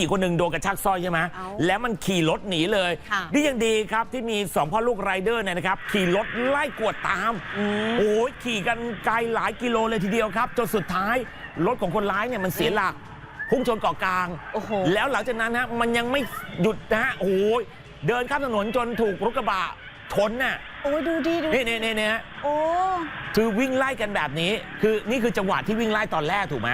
ญิงคนหนึ่งโดนกระชากสร้อยใช่ไหมเอ้าแล้วมันขี่รถหนีเลยค่ะ นี่ยังดีครับที่มีสองพ่อลูกไรเดอร์เนี่ยนะครับขี่รถไล่กวดตามโอ้ยขี่กันไกลหลายกิโลเลยทีเดียวครับจนสุดท้ายรถของคนร้ายเนี่ยมันเสียหลักพุ่งชนเกาะกลาง โอ้โห แล้วหลังจากนั้นฮะมันยังไม่หยุดนะฮะโอ้ยเดินข้ามถนนจนถูกรถกระบะชนน่ะโอ้ยดูดิดูดินี่นี่นี่นี่ฮะ โอ้ คือวิ่งไล่กันแบบนี้ คือนี่คือจังหวะที่วิ่งไล่ตอนแรกถูกไหม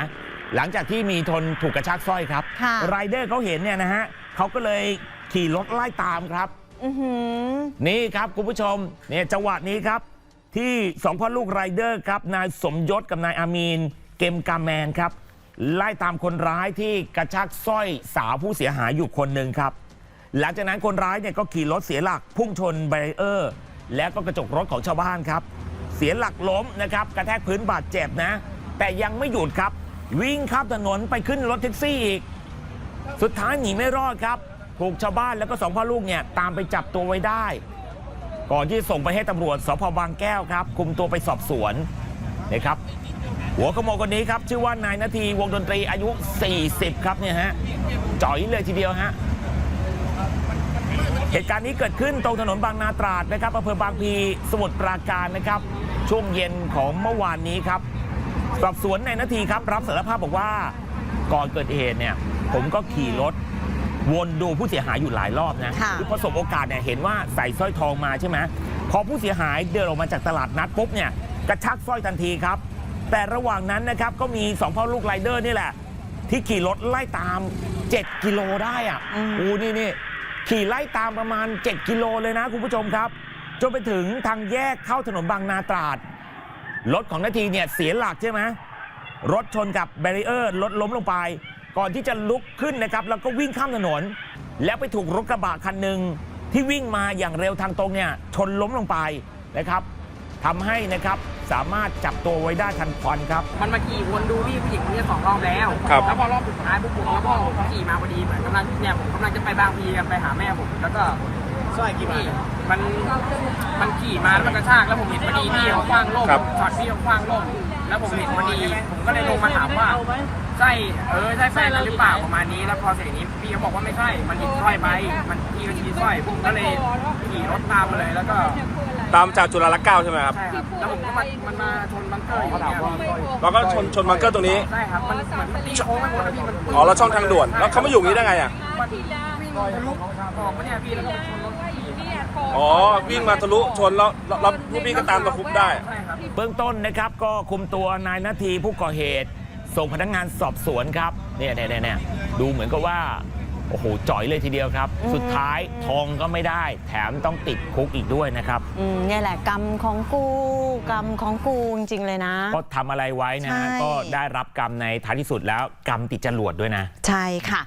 หลังจากที่มีทนถูกกระชากสร้อยครับค่ะไรเดอร์เขาเห็นเนี่ยนะฮะเขาก็เลยขี่รถไล่ตามครับ อือหือ นี่ครับคุณผู้ชมเนี่ยจังหวะนี้ครับ ที่สองพ่อลูกไรเดอร์ครับนายสมยศกับนายอามีน เกมกาแมนครับไล่ตามคนร้ายที่กระชากสร้อยสาวผู้เสียหายอยู่คนหนึ่งครับ หลังจากนั้นคนร้ายเนี่ยก็ขี่รถเสียหลักพุ่งชนแบรีเออร์ แล้วก็กระจกรถของชาวบ้านครับ เสียหลักล้มนะครับกระแทกพื้นบาดเจ็บนะ แต่ยังไม่หยุดครับ วิ่งข้ามถนนไปขึ้นรถแท็กซี่อีก สุดท้ายหนีไม่รอดครับ ถูกชาวบ้านแล้วก็สองพ่อลูกเนี่ยตามไปจับตัวไว้ได้ ก่อนที่ส่งไปให้ตำรวจสพบางแก้วครับ คุมตัวไปสอบสวนนะครับ หัวขโมยคนนี้ครับ ชื่อว่านายนาทีวงดนตรีอายุ 40 ครับเนี่ยฮะจ่อยเลยทีเดียวฮะเหตุการณ์นี้เกิดขึ้นตรงถนนบางนาตราดนะครับอำเภอบางพลีสมุทรปราการนะครับ ช่วงเย็นของเมื่อวานนี้ครับ สอบสวนในายนาทีครับ รับสารภาพบอกว่าก่อนเกิดเหตุเนี่ย ผมก็ขี่รถวนดูผู้เสียหายอยู่หลายรอบนะค่ะอประสบโอกาสเนี่ยเห็นว่าใส่สร้อยทองมาใช่ไหมพอผู้เสียหายเดินออกมาจากตลาดนัดปุ๊บเนี่ยกระชากสร้อยทันทีครับ แต่ระหว่างนั้นนะครับก็มีสองพ่อลูกไรเดอร์นี่แหละ ที่ขี่รถไล่ตาม 7 กิโลได้อะอืมโอ้นี่นี่ขี่ไล่ตามประมาณ 7 กิโลเลยนะคุณผู้ชมครับ จนไปถึงทางแยกเข้าถนนบางนาตราด รถของนาทีเนี่ยเสียหลักใช่ไหมรถชนกับแบรีเออร์รถล้มลงไป ก่อนที่จะลุกขึ้นนะครับ แล้วก็วิ่งข้ามถนน แล้วไปถูกรถกระบะคันหนึ่งที่วิ่งมาอย่างเร็วทางตรงเนี่ยชนล้มลงไปนะครับทำให้นะครับสามารถจับตัวไว้ได้ทันควันครับ มันมาขี่วนดูพี่ผู้หญิงคนนี้สองรอบแล้ว ครับแล้วพอรอบสุดท้ายปุ๊บผมแล้วพ่อผมขี่มาพอดีเหมือนกำลังเนี่ยผมกำลังจะไปบางพีกันไปหาแม่ผมแล้วก็ สร้อยกี่บาทมันมันขี่มาแล้วมันกระชากแล้วผมเห็นพอดีพี่เขาคว้างล่มครับช็อตพี่เขาคว้างล่มแล้วผมเห็นพอดีผมก็เลยลงมาถามว่าใช่เออใช่แฟนกันหรือเปล่าประมาณนี้แล้วพอเสร็จนี้พี่เขาบอกว่าไม่ใช่มันหยิบสร้อยไปมันพี่ก็ชี้สร้อยผมก็เลยขี่รถตามมาเลยแล้วก็ตามจากจุฬาลักษณ์เก้าใช่ไหมครับ ใช่ครับแล้วผมก็มามันมาชนบังเกอร์อยู่เนี่ยพี่แล้วก็ชนชนบังเกอร์ตรงนี้ใช่ครับมันเหมือนมันตีโค้งไปหมดแล้วพี่มันอ๋อแล้วช่องทางด่วนแล้วเขามาอยู่อย่างนี้ได้ไงอะมันวิ่งทะลุออกมาเนี่ยพี่แล้วก็ไปชนรถ พี่อ๋อวิ่งมาทะลุชนแล้วแล้วแล้วพวกพี่ก็ตามตะคุบได้ ใช่ครับ เบื้องต้นนะครับก็คุมตัวนายนาทีผู้ก่อเหตุ ส่งพนักงานสอบสวนครับเนี่ยเนี่ยเนี่ยเนี่ยดูเหมือนกับว่าโอ้โหจ่อยเลยทีเดียวครับ สุดท้ายทองก็ไม่ได้ แถมต้องติดคุกอีกด้วยนะครับ อืมเนี่ยแหละกรรมของกูกรรมของกูจริงๆเลยนะก็ทำอะไรไว้นะฮะใช่ ก็ได้รับกรรมในท้ายที่สุดแล้วกรรมติดจรวดด้วยนะ ใช่ค่ะ